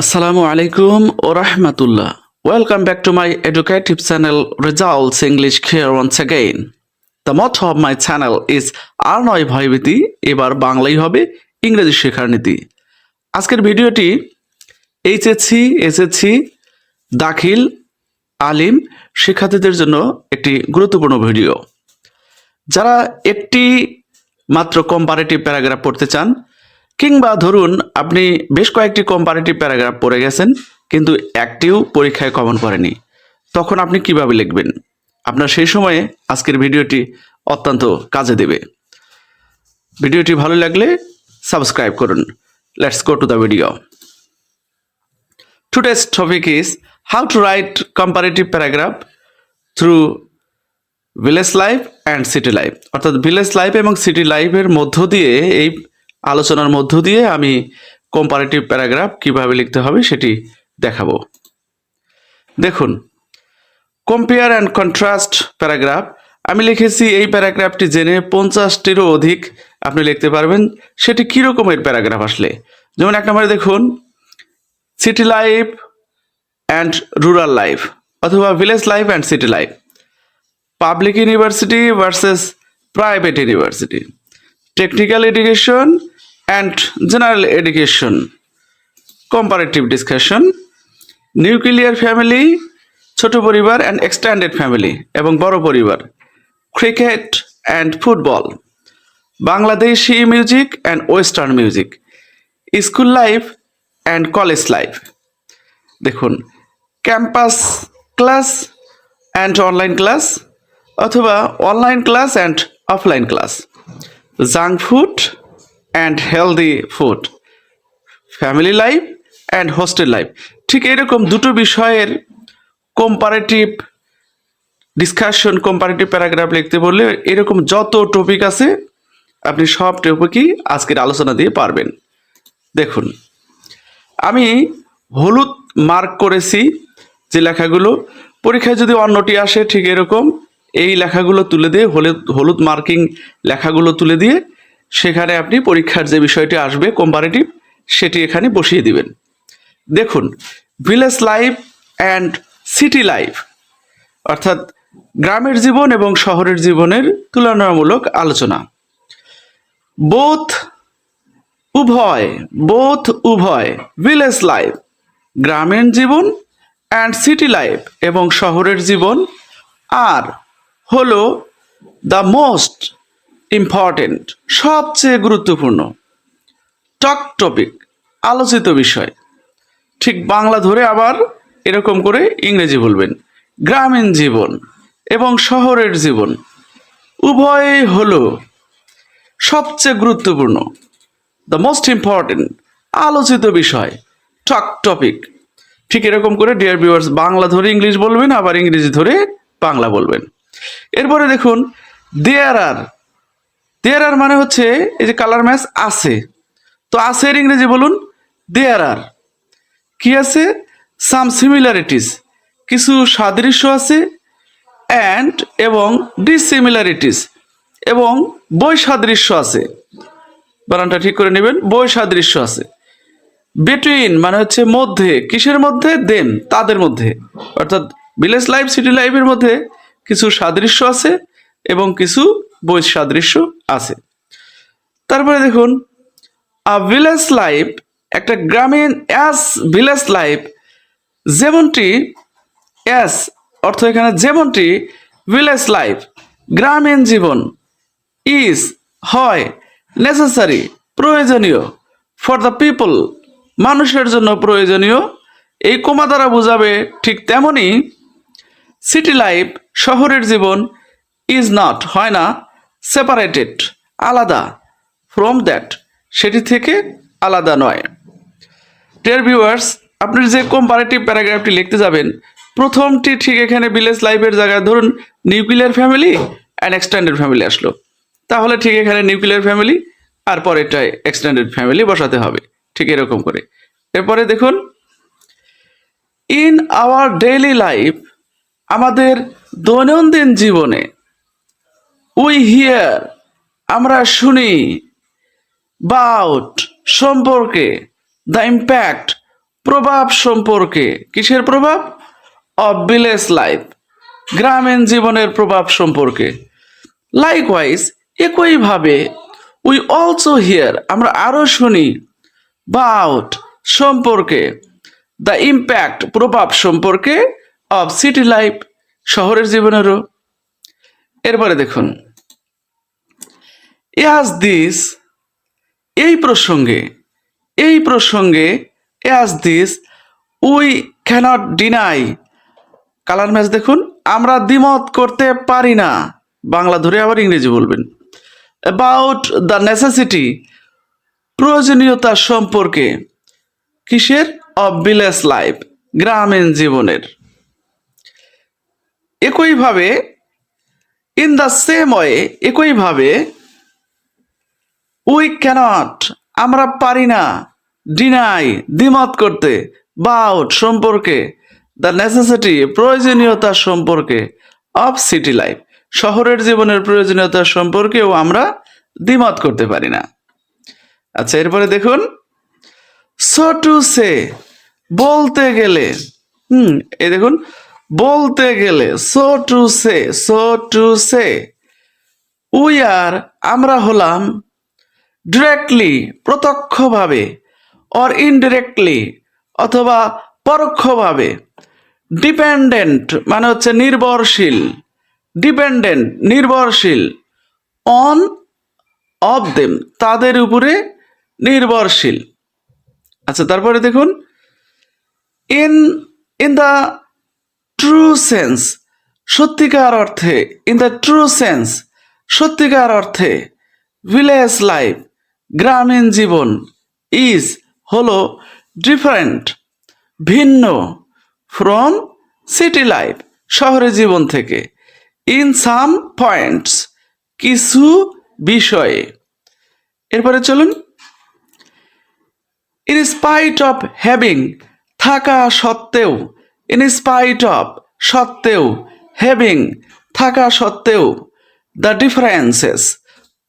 আসসালামু আলাইকুম ও রহমতুল্লাহ। Welcome back to my educative channel results English care once again the motto of my channel is আর নয় ভয়ভীতি, এবার বাংলাই হবে ইংরেজি শেখার নীতি। আজকের ভিডিওটি এইচএসসি এসএসসি দাখিল, আলিম শিক্ষার্থীদের জন্য একটি গুরুত্বপূর্ণ ভিডিও। যারা একটি মাত্র কম্পারেটিভ প্যারাগ্রাফ পড়তে চান কিংবা ধরুন আপনি বেশ কয়েকটি কম্পারেটিভ প্যারাগ্রাফ পড়ে গেছেন, কিন্তু একটিও পরীক্ষায় কমন করেনি, তখন আপনি কীভাবে লিখবেন? আপনার সেই সময়ে আজকের ভিডিওটি অত্যন্ত কাজে দেবে। ভিডিওটি ভালো লাগলে সাবস্ক্রাইব করুন। Let's go to the video today's topic is how to write comparative paragraph through village life and city life অর্থাৎ ভিলেজ লাইফ এবং সিটি লাইফের মধ্য দিয়ে এই আলোচনার মধ্য দিয়ে আমি কম্পারেটিভ প্যারাগ্রাফ কীভাবে লিখতে হবে সেটি দেখাবো। দেখুন কম্পেয়ার অ্যান্ড কন্ট্রাস্ট প্যারাগ্রাফ আমি লিখেছি এই প্যারাগ্রাফটি জেনে পঞ্চাশটিরও অধিক আপনি লিখতে পারবেন, সেটি কীরকমের প্যারাগ্রাফ আসলে? যেমন এক নম্বরে দেখুন city life and rural life অথবা village life and city life public university versus private university technical education and general education comparative discussion nuclear family ছোট পরিবার অ্যান্ড এক্সটেন্ডেড ফ্যামিলি এবং বড় পরিবার cricket and football Bangladeshi music and western music school life and college life দেখুন campus class and online class অথবা online class and offline class junk food and healthy food family life and hostel life ঠিক এরকম দুটো বিষয়ের comparative discussion comparative paragraph লিখতে বললে এরকম যত টপিক আছে, আপনি সব টপিকই আজকের আলোচনা দিয়ে পারবেন। দেখুন, আমি হলুদ মার্ক করেছি যে লেখাগুলো। পরীক্ষায় যদি অন্যটি আসে, ঠিক এরকম, এই লেখাগুলো তুলে দিয়ে হলুদ হলুদ মার্কিং লেখাগুলো তুলে দিয়ে সেখানে আপনি পরীক্ষার যে বিষয়টি আসবে কম্পারেটিভ সেটি এখানে বসিয়ে দিবেন। দেখুন, village life and city life, অর্থাৎ গ্রামের জীবন এবং শহরের জীবনের তুলনামূলক আলোচনা। বোথ উভয় বোথ উভয়, ভিলেজ লাইফ গ্রামীণ জীবন অ্যান্ড সিটি লাইফ এবং শহরের জীবন আর হলো দ্য মোস্ট ইম্পর্টেন্ট সবচেয়ে গুরুত্বপূর্ণ টক টপিক আলোচিত বিষয়। ঠিক বাংলা ধরে আবার এরকম করে ইংরেজি বলবেন। গ্রামীণ জীবন এবং শহরের জীবন। উভয় হলো সবচেয়ে গুরুত্বপূর্ণ দ্য মোস্ট ইম্পর্টেন্ট আলোচিত বিষয় টক টপিক ঠিক এরকম করে ডিয়ার ভিউয়ার্স বাংলা ধরে ইংলিশ বলবেন, আবার ইংরেজি ধরে বাংলা বলবেন। এরপরে দেখুন দেয়ার আর দেয়ার আর মানে হচ্ছে এই যে কালার ম্যাচ আছে। তো আছে এর ইংরেজি বলুন দেয়ার আর কি আছে? সাম সিমিলারিটিস কিছু সাদৃশ্য আছে অ্যান্ড এবং ডিসিমিলারিটিস এবং বৈসাদৃশ্য আছে। বানানটা ঠিক করে নেবেন, বৈসাদৃশ্য আছে। বিটুইন মানে হচ্ছে মধ্যে। কিসের মধ্যে? দেন তাদের মধ্যে। অর্থাৎ ভিলেজ লাইফ সিটি লাইফের মধ্যে কিছু সাদৃশ্য আছে এবং কিছু বৈসাদৃশ্য আছে। তারপরে দেখুন আ ভিলেজ লাইফ একটা গ্রামীণ অ্যাস ভিলেজ লাইফ যেমনটি অ্যাস অর্থ এখানে যেমনটি ভিলেজ লাইফ গ্রামীণ জীবন ইজ হয় নেসেসারি প্রয়োজনীয় ফর দ্য পিপল মানুষের জন্য প্রয়োজনীয়, এই কোমা দ্বারা বোঝাবে ঠিক তেমনই সিটি লাইফ শহরের জীবন ইজ নট হয় না সেপারেটেড আলাদা। ফ্রম দ্যাট সেটি থেকে আলাদা নয়। ডিয়ার ভিউয়ার্স আপনি যে কম্পারেটিভ প্যারাগ্রাফটি লিখতে যাবেন, প্রথমটি ঠিক এখানে ভিলেজ লাইফের জায়গায় ধরুন nuclear family and extended family আসলো। তাহলে ঠিক এখানে নিউক্লিয়ার ফ্যামিলি আর পরেরটায় এক্সটেন্ডেড ফ্যামিলি বসাতে হবে, ঠিক এরকম করে। এরপরে দেখুন ইন আওয়ার ডেইলি লাইফ আমাদের দৈনন্দিন জীবনে উই হিয়ার আমরা শুনি বাউট সম্পর্কে দ্য ইম্প্যাক্ট প্রভাব সম্পর্কে। কিসের প্রভাব? অফ ভিলেজ লাইফ গ্রামীণ জীবনের প্রভাব সম্পর্কে। লাইকওয়াইজ একইভাবে উই অলসো হিয়ার আমরা আরও শুনি বাউট সম্পর্কে দ্য ইম্প্যাক্ট প্রভাব সম্পর্কে অফ সিটি লাইফ শহরের জীবনেরও। এরপরে দেখুন। ইয়াজ দিস এই প্রসঙ্গে এই প্রসঙ্গে as this we cannot deny colour match দেখুন, আমরা দ্বিমত করতে পারি না। বাংলা ধরে আবার ইংরেজি বলবেন। অ্যাবাউট দ্য নেসেসিটি প্রয়োজনীয়তা সম্পর্কে, কিসের? অফ ভিলেজ লাইফ গ্রামীণ জীবনের। একইভাবে ইন দ্য সেম ওয়ে একইভাবে উই ক্যানট আমরা পারি না ডিনাই দ্বিমত করতে বাউট সম্পর্কে দ্য নেসেসিটি প্রয়োজনীয়তা সম্পর্কে অফ সিটি লাইফ শহরের জীবনের প্রয়োজনীয়তা সম্পর্কেও আমরা দ্বিমত করতে পারি না। আচ্ছা এরপরে দেখুন সো টু সে বলতে গেলে, হুম, এই দেখুন, বলতে গেলে so to say so to say we are আমরা হলাম ডিরেক্টলি প্রত্যক্ষভাবে অর ইনডিরেক্টলি অথবা পরোক্ষভাবে। ডিপেন্ডেন্ট মানে হচ্ছে নির্ভরশীল। ডিপেন্ডেন্ট নির্ভরশীল। অন অফ দেম তাদের উপরে নির্ভরশীল। আচ্ছা তারপরে দেখুন। In in the true sense সত্যিকার অর্থে ইন দ্য ট্রু সেন্স সত্যিকার অর্থে ভিলেজ লাইফ গ্রামীণ জীবন ইজ হলো ডিফারেন্ট ভিন্ন ফ্রম সিটি লাইফ শহরের জীবন থেকে। ইন সাম পয়েন্টস কিছু বিষয়ে। এরপরে চলুন। ইন স্পাইট অফ হ্যাভিং থাকা সত্ত্বেও ইন স্পাইট অফ সত্ত্বেও হ্যাভিং থাকা সত্ত্বেও দ্য ডিফারেন্সেস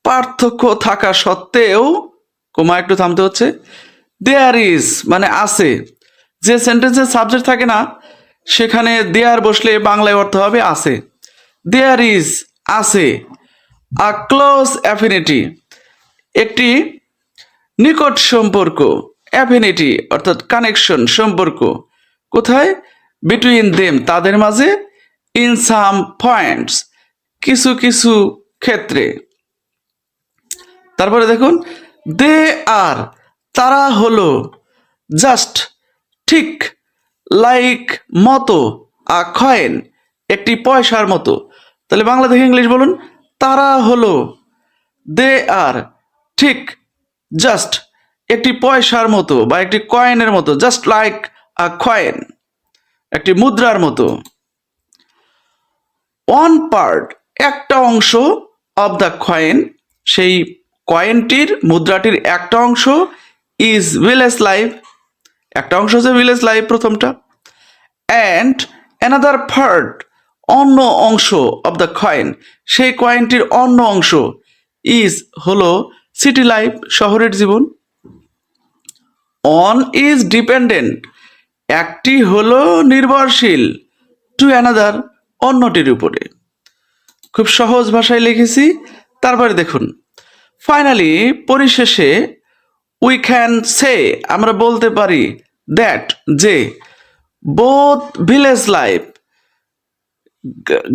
পার্থক্য থাকা সত্ত্বেও, কোমা একটু থামতে হচ্ছে দেয়ার ইজ মানে আছে। যে সেন্টেন্সের সাবজেক্ট থাকে না, সেখানে দেয়ার বসলে বাংলায় অর্থ হবে আছে। দেয়ার ইজ আছে। আ ক্লোজ অ্যাফিনিটি একটি নিকট সম্পর্ক অ্যাফিনিটি অর্থাৎ কানেকশন সম্পর্ক। কোথায়? বিটুইন দেম তাদের মাঝে ইন সাম পয়েন্টস কিছু কিছু ক্ষেত্রে। তারপরে দেখুন, দে আর, তারা হলো জাস্ট ঠিক লাইক মতো আ কয়েন একটি পয়সার মতো। তাহলে বাংলা থেকে ইংলিশ বলুন, তারা হলো দে আর, ঠিক জাস্ট একটি পয়সার মতো বা একটি কয়েনের মতো, জাস্ট লাইক আ কয়েন একটি মুদ্রার মতো। ওয়ান পার্ট, একটা অংশ অব দ্য কয়েন, সেই কয়েনটির মুদ্রাটির একটা অংশ ইজ ভিলেজ লাইফ একটা অংশ হচ্ছে ভিলেজ লাইফ প্রথমটা অ্যান্ড অ্যানাদার পার্ট অন্য অংশ অব দ্য কয়েন সেই কয়েনটির অন্য অংশ ইজ হলো সিটি লাইফ শহরের জীবন। অন ইজ ডিপেন্ডেন্ট একটি হলো নির্ভরশীল টু অ্যানাদার অন্যটির উপরে। খুব সহজ ভাষায় লিখেছি, তারপরে দেখুন। ফাইনালি পরিশেষে উই ক্যান সে আমরা বলতে পারি দ্যাট যে বোথ ভিলেজ লাইফ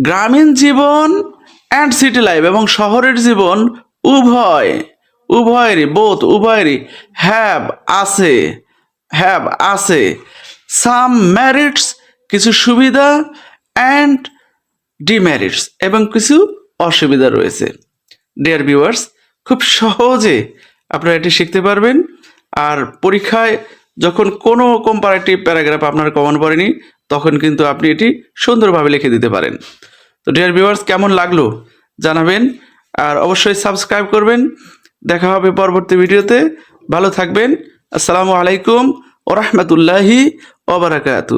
গ্রামীণ জীবন অ্যান্ড সিটি লাইফ এবং শহরের জীবন উভয়, উভয়েরই বোথ উভয়েরই হ্যাভ আছে হ্যাভ আছে। সাম ম্যারিটস কিছু সুবিধা অ্যান্ড ডিমেরিটস এবং কিছু অসুবিধা রয়েছে। ডিয়ার ভিউয়ার্স খুব সহজে আপনারা এটি শিখতে পারবেন। আর পরীক্ষায় যখন কোনো কম্পারেটিভ প্যারাগ্রাফ আপনার কমন পড়েনি, তখন কিন্তু আপনি এটি সুন্দরভাবে লিখে দিতে পারেন। তো ডিয়ার ভিউয়ার্স কেমন লাগল জানাবেন আর অবশ্যই সাবস্ক্রাইব করবেন। দেখা হবে পরবর্তী ভিডিওতে। ভালো থাকবেন। আসসালামু আলাইকুম ওরহমতুল্লাহি ওবরাকাতু